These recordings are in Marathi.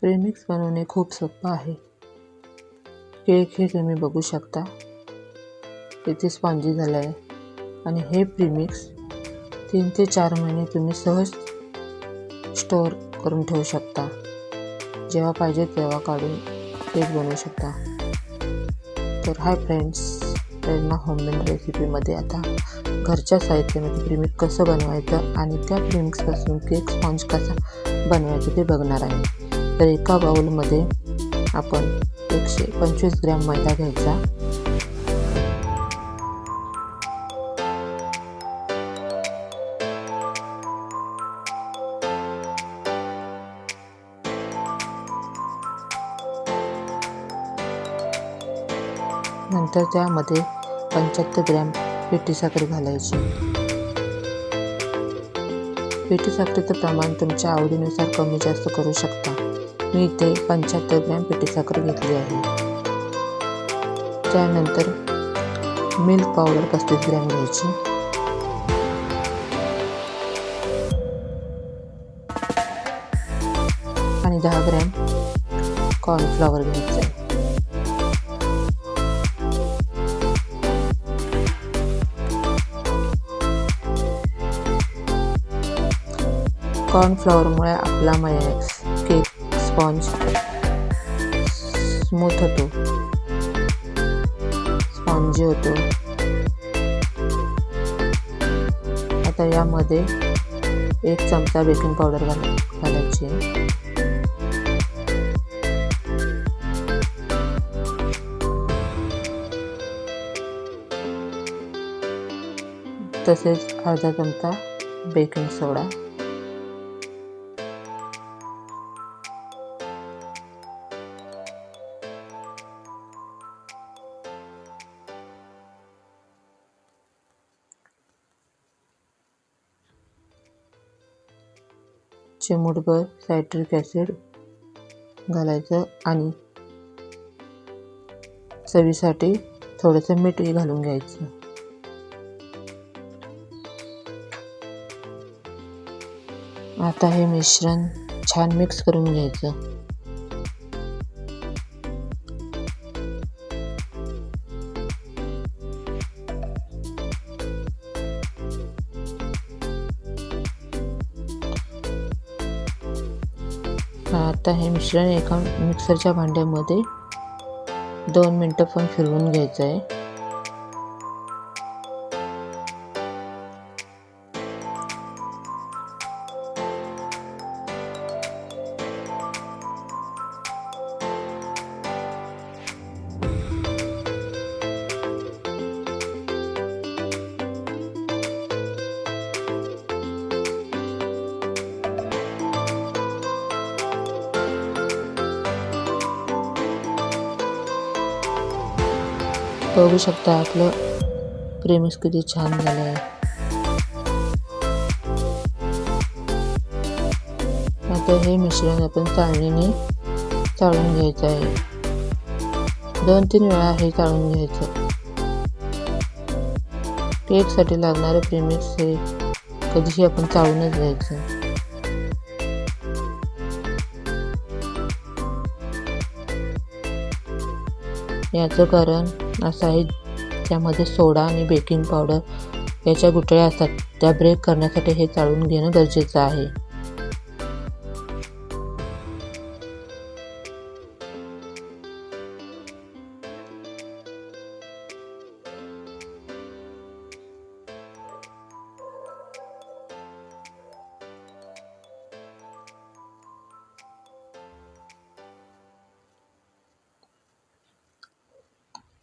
प्रीमिक्स बनवणे खूप सोपं आहे. केक हे तुम्ही बघू शकता. किती स्पॉन्जी झालं आहे आणि हे प्रीमिक्स तीन ते चार महिने तुम्ही सहज स्टोअर करून ठेवू शकता. जेव्हा पाहिजे तेव्हा काढून केक बनवू शकता. तर हाय फ्रेंड्स प्रेरणा होममेड रेसिपीमध्ये आता घरच्या साहित्यामध्ये प्रीमिक्स कसं बनवायचं आणि त्या प्रीमिक्सपासून केक स्पॉन्ज कसा बनवायचं ते बघणार आहे. तर एका बाउलमध्ये आपण एकशे पंचवीस ग्रॅम मैदा घ्यायचा. नंतर त्यामध्ये पंच्याहत्तर ग्रॅम पिठी साखर घालायची. पिठी साखरेचं प्रमाण तुमच्या आवडीनुसार कमी जास्त करू शकता. मी इथे पंच्याहत्तर ग्रॅम पिठी साखर घेतली आहे. त्यानंतर मिल्क पावडर पस्तीस ग्रॅम घ्यायची. आणि दहा ग्रॅम कॉर्नफ्लॉवर घ्यायचं. आहे कॉर्नफ्लॉवरमुळे आपला मय केक स्पॉन्ज. स्मूथ होतो. स्पॉन्जी होतो. आता यामध्ये एक चमचा बेकिंग पावडर घाल घालायची तसेच अर्धा चमचा बेकिंग सोडा. चिमूटभर सायट्रिक ॲसिड घालायचं आणि चवीसाठी थोडंसं मीठही घालून घ्यायचं. आता हे मिश्रण छान मिक्स करून घ्यायचं. आता हे मिश्रण एका मिक्सरच्या भांड्यामध्ये दोन मिनटं पण फिरवून घ्यायचं आहे. बघू शकता आपलं. प्रेमिस किती छान झालं आहे आता हे मिश्रण आपण चाळणीने चाळून घ्यायचं आहे. दोन तीन वेळा हे चाळून घ्यायचं. केकसाठी लागणारे प्रेमिक्स हे कधीही आपण चाळूनच घ्यायचं. याचं कारण असं आहे. त्यामध्ये सोडा आणि बेकिंग पावडर याच्या गुठळ्या असतात. त्या ब्रेक करण्यासाठी हे चाळून घेणं गरजेचं आहे.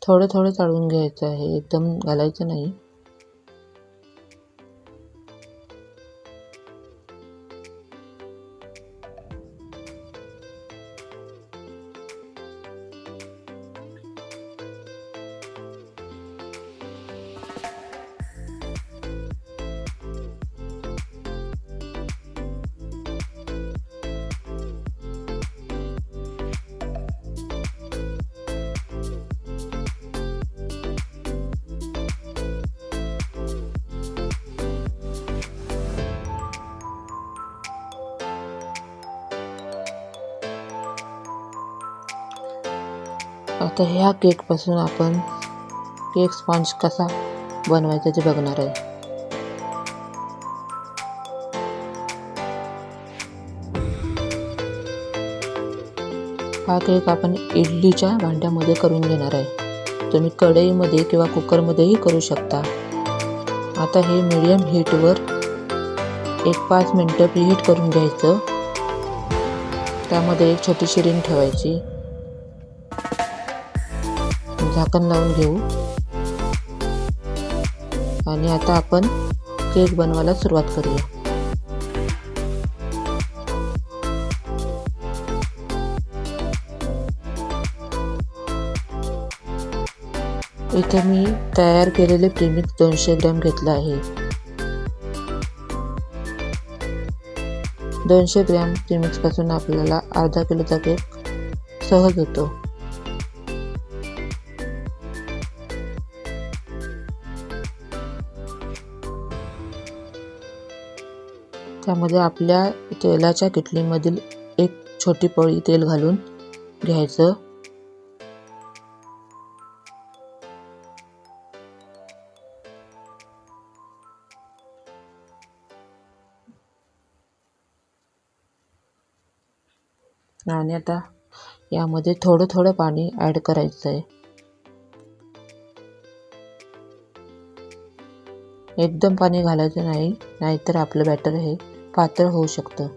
थोडं थोडं चाळून घ्यायचं आहे. एकदम घालायचं नाही. आता ह्या केकपासून आपण केक स्पॉन्ज कसा बनवायचा ते बघणार आहे. हा केक आपण इडलीच्या भांड्यामध्ये करून घेणार आहे. तुम्ही कढईमध्ये किंवा कुकरमध्येही करू शकता. आता हे मिडियम हीटवर एक पाच मिनटं प्रीहीट करून घ्यायचं. त्यामध्ये एक छोटीशी रिंग ठेवायची. झाकण लावून घेऊ. आणि आता आपण केक बनवायला सुरुवात करूया. इथे मी तयार केलेले प्रीमिक्स दोनशे ग्रॅम घेतलं आहे. दोनशे ग्रॅम प्रीमिक्सपासून आपल्याला अर्धा किलोचा केक सहज होतो. त्यामध्ये आपल्या तेलाच्या किटलीमधील एक छोटी पळी तेल घालून घ्यायचं. आणि आता यामध्ये थोडं थोडं पाणी ॲड करायचं आहे एकदम पाणी घालायचं नाही नाहीतर आपलं बॅटर हे पातळ होऊ शकतं.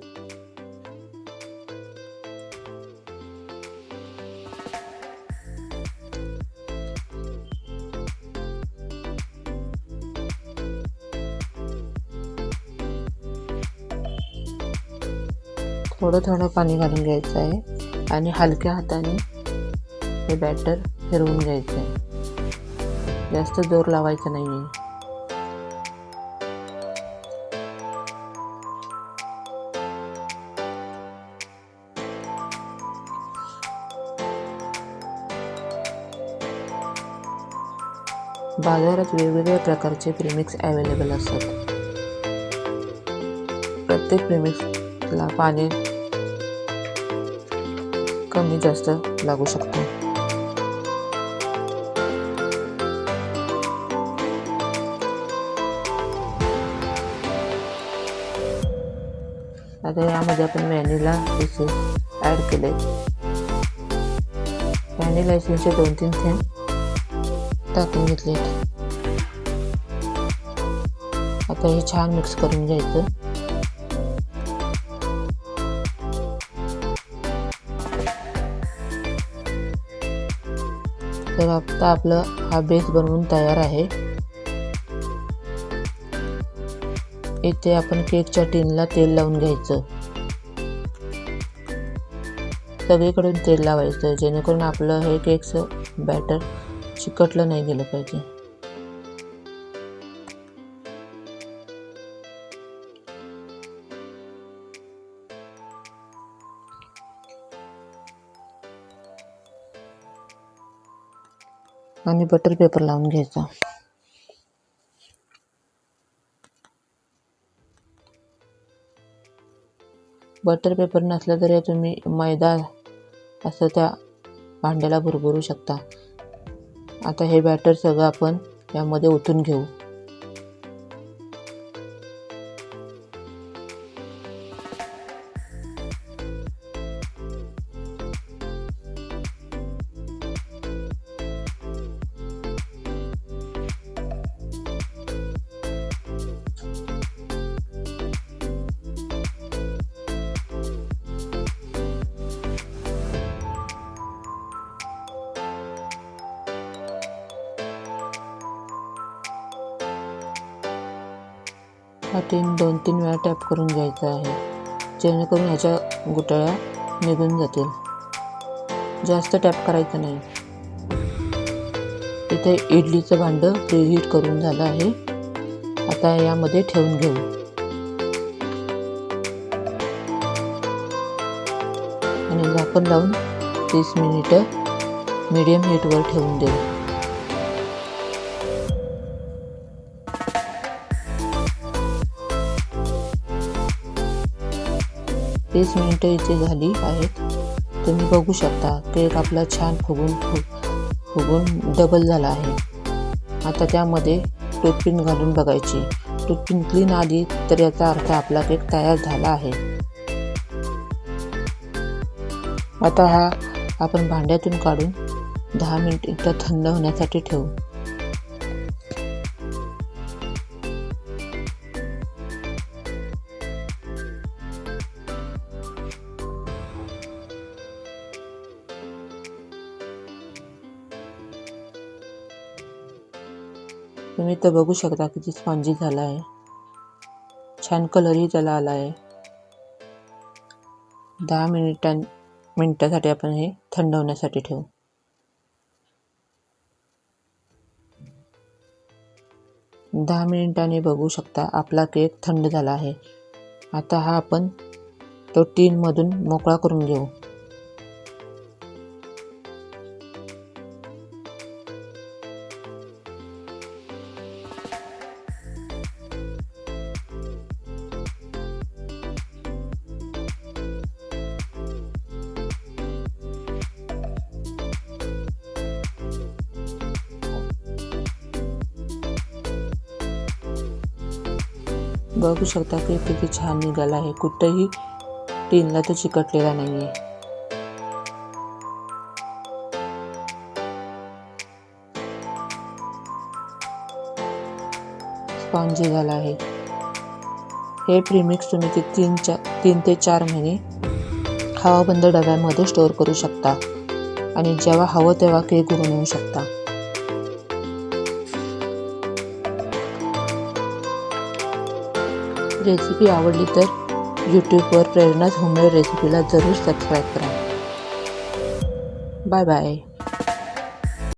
थोडं थोडं पाणी घालून घ्यायचं आहे आणि हलक्या हाताने हे बॅटर फिरवून घ्यायचं आहे. जास्त जोर लावायचा नाही आहे बाजारात वेगवेगळ्या प्रकारचे प्रिमिक्स अवेलेबल असतात. प्रत्येक प्रिमिक्सला पाणी कमी जास्त लागू शकतो. आता यामध्ये आपण व्हॅनिला इसेस ॲड केले. व्हॅनिला इसेसचे दोन तीन थेंब टाकून घेतले आता हे छान मिक्स करून घ्यायचं. तर आता आपलं हा बेस बनवून तयार आहे. इथे आपण केकच्या टीनला तेल लावून घ्यायचं. सगळीकडून तेल लावायचं जेणेकरून आपलं हे केकचं बॅटर चिकटलं नाही गेलं पाहिजे. आणि बटर पेपर लावून घ्यायचा. बटर पेपर नसला तरी तुम्ही मैदा असं त्या भांड्याला भरभरू शकता. आता हे बॅटर सगळं आपण यामध्ये ओतून घेऊ. हा तीन दोन तीन वेळा टॅप करून घ्यायचा आहे. जेणेकरून ह्याच्या गुटळ्या निघून जातील. जास्त टॅप करायचं नाही. इथे इडलीचं भांडं प्रीहीट करून झालं आहे. आता यामध्ये ठेवून घेऊ. आणि झाकण लावून तीस मिनिटं मीडियम हीटवर ठेवून देऊ. तीस मिनिटं इथे झाली आहेत. तुम्ही बघू शकता केक आपला छान फुगून फुगून डबल झाला आहे. आता त्यामध्ये टूथपिन घालून बघायची. टूथपिन क्लीन आली तर याचा अर्थ आपला केक तयार झाला आहे. आता हा आपण भांड्यातून काढून दहा मिनिट एकदा थंड होण्यासाठी ठेवू. तुम्ही तर बघू शकता किती स्पॉन्जी झाला आहे छान कलरही त्याला आला आहे दहा मिनिटां मिनटासाठी आपण हे थंड होण्यासाठी ठेवू. दहा मिनिटांनी बघू शकता आपला केक थंड झाला आहे. आता हा आपण तो टीनमधून मोकळा करून घेऊ. बघू शकता की किती छान निघाला आहे. कुठंही टीनला तो चिकटलेला नाही आहे स्पॉन्जी झाला आहे. हे प्रीमिक्स तुम्ही ते तीन चा तीन ते चार महिने हवाबंद डब्यामध्ये स्टोअर करू शकता. आणि जेव्हा हवं तेव्हा केक बनवू शकता. रेसिपी आवडली तर यूट्यूबवर प्रेरणाच होममेड रेसिपीला जरूर सबस्क्राईब करा. Bye bye